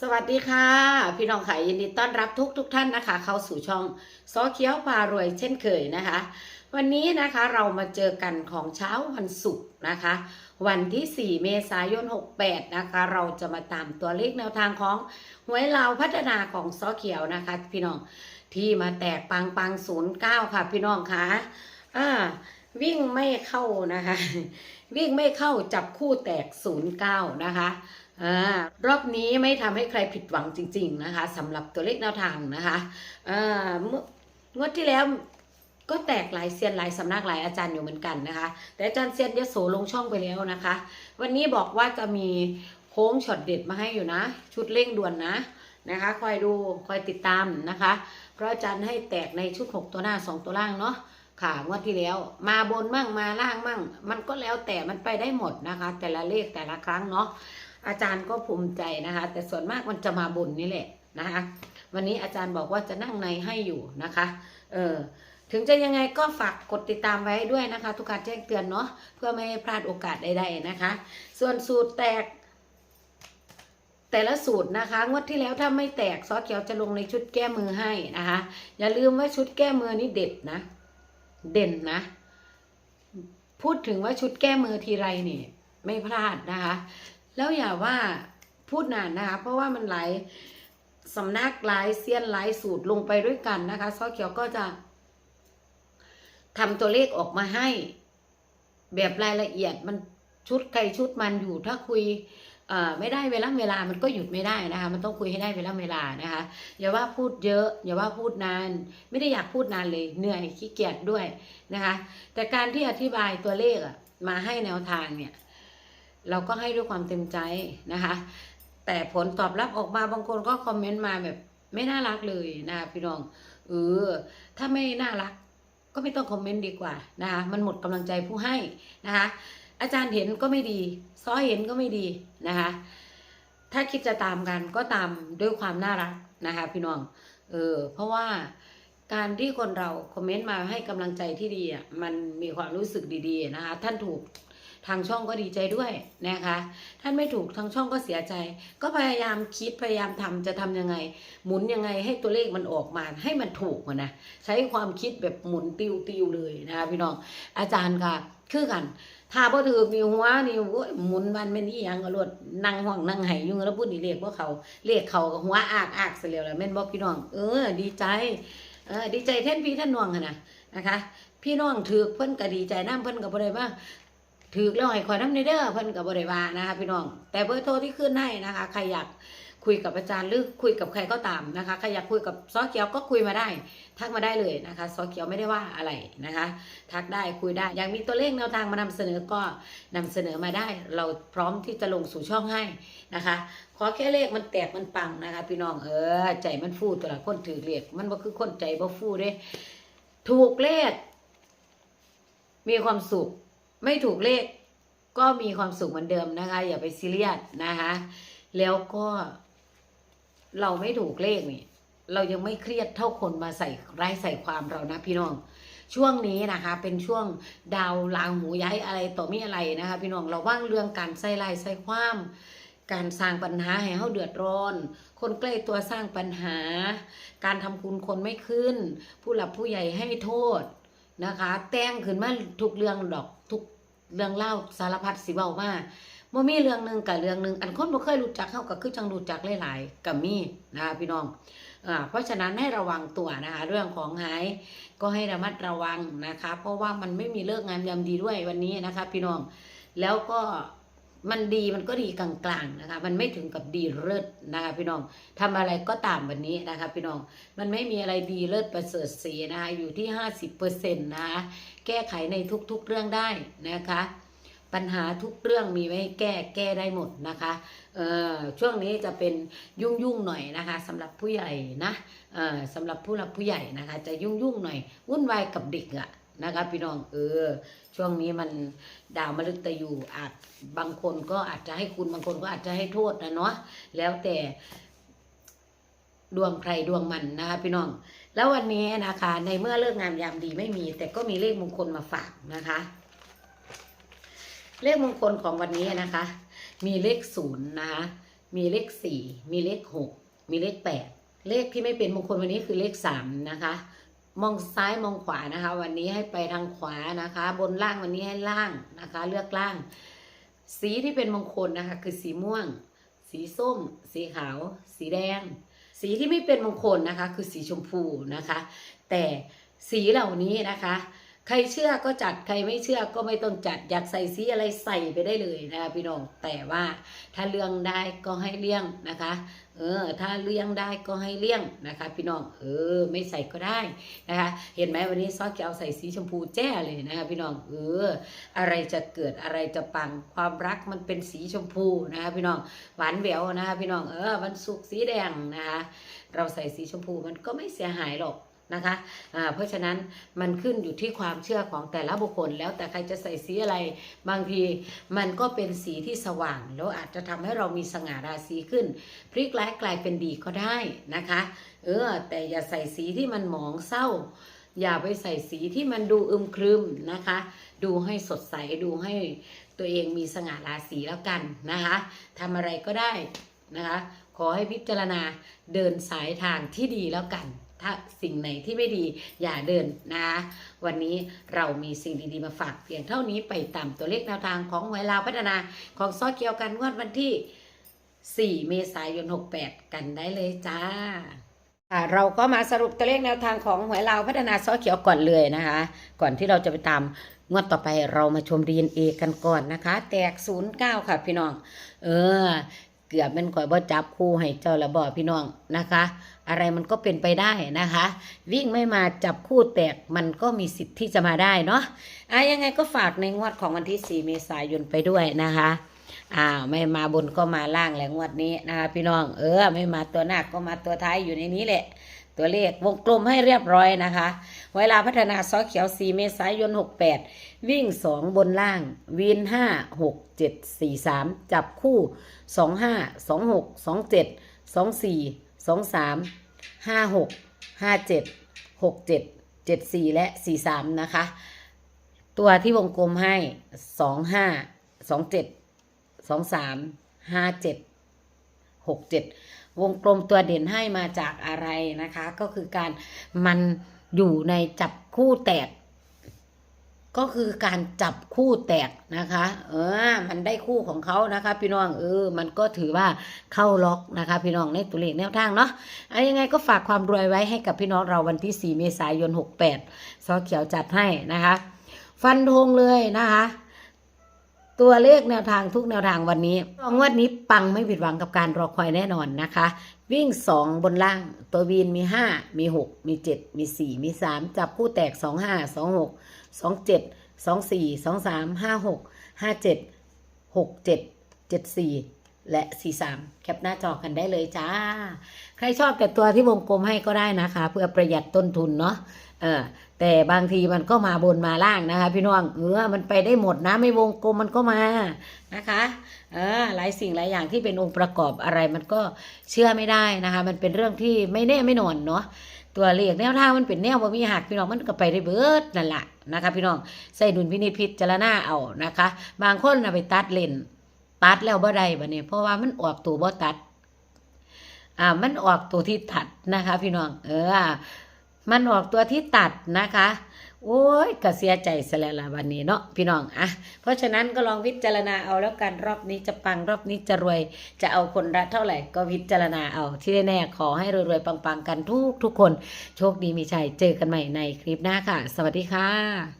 สวัสดีค่ะ พี่น้องค่ะยินดีต้อนรับทุกทุกท่านนะคะ เข้าสู่ช่องซอเคี้ยวพารวยเช่นเคยนะคะ วันนี้นะคะเรามาเจอกันของเช้าวันศุกร์นะคะ วันที่ 4 เมษายน 68 นะคะ เราจะมาตามตัวเลขแนวทางของหวยลาวพัฒนาของซอเขียวนะคะ พี่น้องที่มาแตกปังปังศูนย์เก้าค่ะ พี่น้องค่ะอ่าวิ่งไม่เข้านะคะ วิ่งไม่เข้าจับคู่แตกศูนย์เก้านะคะ อ่ารอบนี้ไม่ทำให้ใครผิดหวังจริง ๆ นะคะสำหรับตัวเลขแนวทางนะคะอ่าเมื่องวดที่แล้วก็แตกหลายเซียนหลายสำนักหลายอาจารย์อยู่เหมือนกันนะคะ แต่อาจารย์เซียนยโสลงช่องไปแล้วนะคะ วันนี้บอกว่าจะมีโค้งช็อตเด็ดมาให้อยู่นะ ชุดเร่งด่วนนะนะคะ คอยดูคอยติดตามนะคะ เพราะอาจารย์ให้แตกในชุด 6 ตัวหน้า 2 ตัวล่างเนาะค่ะงวดที่แล้วมาบนมั่งมาล่างมั่ง มันก็แล้วแต่มันไปได้หมดนะคะ แต่ละเลขแต่ละครั้งเนาะ อาจารย์ก็ภูมิใจนะคะ แต่ส่วนมากมันจะมาบนนี่แหละนะคะ วันนี้อาจารย์บอกว่าจะนั่งในให้อยู่นะคะ เออถึงจะยังไงก็ฝากกดติดตามไว้ด้วยนะคะ ทุกการแจ้งเตือนเนาะเพื่อไม่ให้พลาดโอกาสใดๆนะคะ ส่วนสูตรแตก แต่ละสูตรนะคะ งวดที่แล้วถ้าไม่แตกซอสเขียวจะลงในชุดแก้มือให้นะคะ อย่าลืมว่าชุดแก้มือนี่เด็ดนะ เด่นนะ พูดถึงว่าชุดแก้มือทีไรเนี่ยไม่พลาดนะคะ แล้วอย่าว่าพูดนานนะคะ เพราะว่ามันหลายสำนักหลายเซียนหลายสูตรลงไปด้วยกันนะคะซอสเขียวก็จะทำตัวเลขออกมาให้ แบบรายละเอียดมันชุดใครชุดมันอยู่ถ้าคุยไม่ได้เวลาเวลามันก็หยุดไม่ได้นะคะ มันต้องคุยให้ได้เวลาเวลานะคะ อย่าว่าพูดเยอะ อย่าว่าพูดนาน ไม่ได้อยากพูดนานเลยเหนื่อยขี้เกียจด้วยนะคะ แต่การที่อธิบายตัวเลขมาให้แนวทางเนี่ย เราก็ให้ด้วยความเต็มใจนะคะ แต่ผลตอบรับออกมาบางคนก็คอมเมนต์มาแบบไม่น่ารักเลยนะคะพี่น้องเออถ้าไม่น่ารักก็ไม่ต้องคอมเมนต์ดีกว่านะคะมันหมดกำลังใจผู้ให้นะคะอาจารย์เห็นก็ไม่ดีซ้อเห็นก็ไม่ดีนะคะถ้าคิดจะตามกันก็ตามด้วยความน่ารักนะคะพี่น้องเออเพราะว่าการที่คนเราคอมเมนต์มาให้กำลังใจที่ดีอะมันมีความรู้สึกดีๆนะคะท่านถูก ทางช่องก็ดีใจด้วยนะคะ ท่านไม่ถูกทางช่องก็เสียใจ ก็พยายามคิดพยายามทำจะทำยังไง หมุนยังไงให้ตัวเลขมันออกมาให้มันถูกนะใช้ความคิดแบบหมุนติวติวๆเลยนะคะพี่น้องอาจารย์ค่ะคือกัน ถ้าบ่ถือมีหัวนี่โอ้ยหมุนมันเป็นอีหยังก็รวดนั่งห้องนั่งไห้อยู่แล้วพูดนี่เลขบ่าเขาเลขเขาก็หัวอากอากซะแล้วล่ะแม่นบ่พี่น้อง เออ ดีใจเออดีใจแทนพี่ท่านน้องนะนะคะ พี่น้องถือเพิ่นก็ดีใจนํเพิ่นก็บ่ได้ว่า ถือแล้วให้ข่อยน้ำในเด้อเพิ่นก็บ่ได้ว่านะคะพี่น้อง แต่เบอร์โทรที่ขึ้นให้นะคะ ใครอยากคุยกับอาจารย์หรือคุยกับใครก็ตามนะคะใครอยากคุยกับซอเขียวก็คุยมาได้ทักมาได้เลยนะคะซอเขียวไม่ได้ว่าอะไรนะคะ ทักได้คุยได้อยากมีตัวเลขแนวทางมานำเสนอก็นำเสนอมาได้ เราพร้อมที่จะลงสู่ช่องให้นะคะขอแค่เลขมันแตกมันปังนะคะ พี่น้องเออใจมันฟูตัวละคนถือเลขมันบ่คือคนใจบ่ฟูเด้ถูกเลขมีความสุข ไม่ถูกเลขก็มีความสุขเหมือนเดิมนะคะ อย่าไปซีเรียสนะคะ แล้วก็เราไม่ถูกเลขนี่เรายังไม่เครียดเท่าคนมาใส่ร้ายใส่ความเรานะพี่น้อง ช่วงนี้นะคะ เป็นช่วงดาวลางหูย้ายอะไรต่อมีอะไรนะคะ พี่น้องเราว่างเรื่องการใส่ลายใส่ความการสร้างปัญหาให้เขาเดือดร้อน คนใกล้ตัวสร้างปัญหา การทำคุณคนไม่ขึ้น ผู้หลับผู้ใหญ่ให้โทษนะคะ แต่งขึ้นมาทุกเรื่องดอกทุก เรื่องเล่าสารพัดสิเบามาบ่มีเรื่องหนึ่งกับเรื่องหนึ่งอันคนบ่เคยรู้จักเข้าก็คือจังรู้จักหลายๆกับมีนะคะพี่น้องอ่าเพราะฉะนั้นให้ระวังตัวนะคะเรื่องของหายก็ให้ระมัดระวังนะคะ เพราะว่ามันไม่มีเลิกงามยามดีด้วยวันนี้นะคะ พี่น้องแล้วก็ มันดีมันก็ดีกลางๆนะคะมันไม่ถึงกับดีเลิศนะคะพี่น้องทำอะไรก็ตามวันนี้นะคะพี่น้องมันไม่มีอะไรดีเลิศประเสริฐสีนะคะอยู่ที่ห้าสิบเปอร์เซ็นต์นะคะแก้ไขในทุกๆเรื่องได้นะคะ ปัญหาทุกเรื่องมีไว้แก้แก้ได้หมดนะคะเอ่อช่วงนี้จะเป็นยุ่งยุ่งๆหน่อยนะคะสำหรับผู้ใหญ่นะเอ่อสำหรับผู้หลักผู้ใหญ่นะคะ จะยุ่งยุ่งๆหน่อยวุ่นวายกับเด็กอะ นะคะพี่น้องเออช่วงนี้มันดาวมฤตยูอาจบางคนก็อาจจะให้คุณบางคนก็อาจจะให้โทษนะเนาะแล้วแต่ดวงใครดวงมันนะคะพี่น้อง แล้ววันนี้นะคะ ในเมื่อเลิกงามยามดีไม่มี แต่ก็มีเลขมงคลมาฝากนะคะ เลขมงคลของวันนี้นะคะ มีเลขศูนย์นะคะมีเลขสี่มีเลขหกมีเลขแปดเลขที่ไม่เป็นมงคลวันนี้คือเลขสามนะคะ มองซ้ายมองขวานะคะ วันนี้ให้ไปทางขวานะคะ บนล่างวันนี้ให้ล่างนะคะ เลือกล่าง สีที่เป็นมงคลนะคะ คือสีม่วง สีส้ม สีขาว สีแดง สีที่ไม่เป็นมงคลนะคะ คือสีชมพูนะคะ แต่สีเหล่านี้นะคะ ใครเชื่อก็จัดใครไม่เชื่อก็ไม่ต้องจัดอยากใส่สีอะไรใส่ไปได้เลยนะคะพี่น้องแต่ว่าถ้าเลี่ยงได้ก็ให้เลี่ยงนะคะ เออ ถ้าเลี่ยงได้ก็ให้เลี่ยงนะคะ พี่น้องเออ ไม่ใส่ก็ได้นะคะ เห็นไหมวันนี้ซอสเกียวใส่สีชมพูแจ้เลยนะคะพี่น้องเออ อะไรจะเกิดอะไรจะปังความรักมันเป็นสีชมพูนะคะพี่น้องหวานแหววนะคะพี่น้องเออวันศุกสีแดงนะคะเราใส่สีชมพูมันก็ไม่เสียหายหรอก นะคะอ่าเพราะฉะนั้นมันขึ้นอยู่ที่ความเชื่อของแต่ละบุคคล แล้วแต่ใครจะใส่สีอะไร บางทีมันก็เป็นสีที่สว่าง แล้วอาจจะทำให้เรามีสง่าราศีขึ้น พลิกร้ายกลายเป็นดีก็ได้นะคะ เออ แต่อย่าใส่สีที่มันหมองเศร้า อย่าไปใส่สีที่มันดูอึมครึมนะคะ ดูให้สดใส ดูให้ตัวเองมีสง่าราศีแล้วกันนะคะทำอะไรก็ได้นะคะ ขอให้พิจารณาเดินสายทางที่ดีแล้วกัน ถ้าสิ่งไหนที่ไม่ดีอย่าเดินนะ วันนี้เรามีสิ่งดีๆมาฝากเพียงเท่านี้ไปตามตัวเลขแนวทางของหวยลาวพัฒนาของซอเกียวกันงวดวันที่ 4 เมษายน 68 กันได้เลยจ้าเราก็มาสรุปตัวเลขแนวทางของหวยลาวพัฒนาซอเขียวก่อนเลยนะคะ ก่อนที่เราจะไปตามงวดต่อไปเรามาชม DNA กันก่อนนะคะ แตก 09 ค่ะพี่น้อง เออ เกือบเป็นข่อยบ่จับคู่ให้เจ้าละบ่พี่น้องนะคะ อะไรมันก็เป็นไปได้นะคะ วิ่งไม่มาจับคู่แตกมันก็มีสิทธิ์ที่จะมาได้เนาะอะยังไงก็ฝากในงวดของวันที่ 4 เมษายนไปด้วยนะคะอ้าวไม่มาบนก็มาล่างแหละงวดนี้นะคะพี่น้องเออ ไม่มาตัวหน้าก็มาตัวท้ายอยู่ในนี้แหละ ตัวเลขวงกลมให้เรียบร้อยนะคะ เวลาพัฒนาซอเขียว 4 เมษายน 68 วิ่ง 2 บนล่าง วิน 5 6 7 4 3 จับคู่ 25 26 27 24 23 56 57 67 74และ43นะคะ ตัวที่วงกลมให้25 27สองสามห้าเจ็ดหกเจ็ดวงกลมตัวเด่นให้มาจากอะไรนะคะ ก็คือการมันอยู่ในจับคู่แตก ก็คือการจับคู่แตกนะคะ เออ มันได้คู่ของเขานะคะ พี่น้องเออ มันก็ถือว่าเข้าล็อกนะคะ พี่น้องในตัวเลขแนวทางเนาะอะยังไงก็ฝากความรวยไว้ให้กับพี่น้องเราวันที่ 4 เมษายน 68ซอเขียวจัดให้นะคะ ฟันธงเลยนะคะ ตัวเลขแนวทางทุกแนวทางวันนี้งวดนี้ปังไม่ผิดหวังกับการรอคอยแน่นอนนะคะวิ่ง 2 บนล่าง ตัววีนมี 5 มี 6 มี 7 มี 4 มี 3 จับคู่แตก 2 5 2 6 2 7 2 4 2 3 5 6 5 7 6 7 7 4และ 4 3 แคปหน้าจอกันได้เลยจ้า ใครชอบแต่ตัวที่วงกลมให้ก็ได้นะคะ เพื่อประหยัดต้นทุนเนาะเออแต่บางทีมันก็มาบนมาล่างนะคะ พี่น้องเออมันไปได้หมดนะไม่วงกลมมันก็มานะคะเออหลายสิ่งหลายอย่างที่เป็นองค์ประกอบอะไรมันก็เชื่อไม่ได้นะคะ มันเป็นเรื่องที่ไม่แน่ไม่นอนเนาะตัวเลขแนวทางมันเป็นแนวว่ามีหักพี่น้องมันก็ไปได้เบิดนั่นแหละ นะคะ พี่น้องใส่ดุลพินิจพิจารณาเอานะคะ บางคนนะไปตัดเลนตัดแล้วบ่ได้บ่เนี่ยเพราะว่ามันออกตัวบ่ตัด อ่ามันออกตัวที่ตัดนะคะ พี่น้อง เออ มันออกตัวที่ตัดนะคะ โอ้ยก็เสียใจซะแล้วล่ะวันนี้เนาะพี่น้องอะเพราะฉะนั้นก็ลองพิจารณาเอาแล้วกันรอบนี้จะปังรอบนี้จะรวย จะเอาคนละเท่าไหร่ก็พิจารณาเอาที่แน่ๆขอให้รวยๆปังๆกันทุกทุกคน โชคดีมีชัยเจอกันใหม่ในคลิปหน้าค่ะ สวัสดีค่ะ